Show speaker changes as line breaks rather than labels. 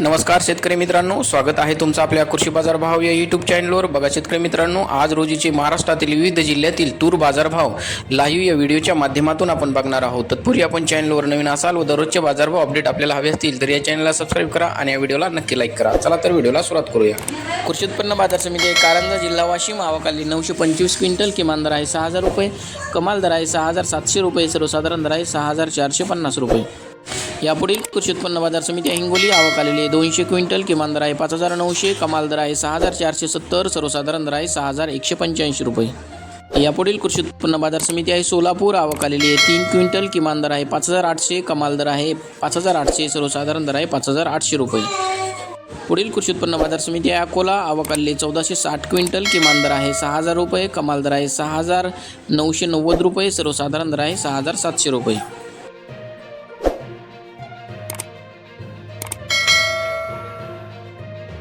नमस्कार शेतकरी मित्रांनो स्वागत आहे तुमचं आपल्या कृषी बाजार भाव या यूट्यूब चॅनलवर बघा शेतकरी मित्रांनो आज रोजीचे महाराष्ट्रातील विविध जिल्ह्यातील तूर बाजारभाव लाईव्ह या व्हिडिओच्या माध्यमातून आपण बघणार आहोत. तत्पूर्वी आपण चॅनलवर नवीन असाल व दररोजचे बाजारभाव अपडेट आपल्याला हवे असतील तर या चॅनलला सबस्क्राईब करा आणि या व्हिडिओला नक्की लाईक करा. चला तर व्हिडिओला सुरुवात करूया. कृषी उत्पन्न बाजार समिती कारंजा जिल्हा वाशिम आवकाली नऊशे पंचवीस क्विंटल किमान दर आहे सहा हजार रुपये कमाल दर आहे सहा हजार सातशे रुपये सर्वसाधारण दर आहे सहा हजार चारशे पन्नास रुपये. यापुढील कृषी उत्पन्न बाजार समिती हिंगोली आवक आलेली आहे दोनशे क्विंटल किमान दर आहे पाच हजार नऊशे कमाल दर आहे सहा हजार चारशे सत्तर सर्वसाधारण दर आहे सहा हजार एकशे पंच्याऐंशी रुपये. यापुढील कृषी उत्पन्न बाजार समिती आहे सोलापूर आवक आलेली आहे तीन क्विंटल किमान दर आहे पाच हजार आठशे कमाल दर आहे पाच हजार आठशे सर्वसाधारण दर आहे पाच हजार आठशे रुपये. पुढील कृषी उत्पन्न बाजार समिती आहे अकोला आवक आलेली चौदाशे साठ क्विंटल किमान दर आहे सहा हजार रुपये कमाल दर आहे सहा हजार नऊशे नव्वद रुपये सर्वसाधारण दर आहे सहा हजार सातशे रुपये.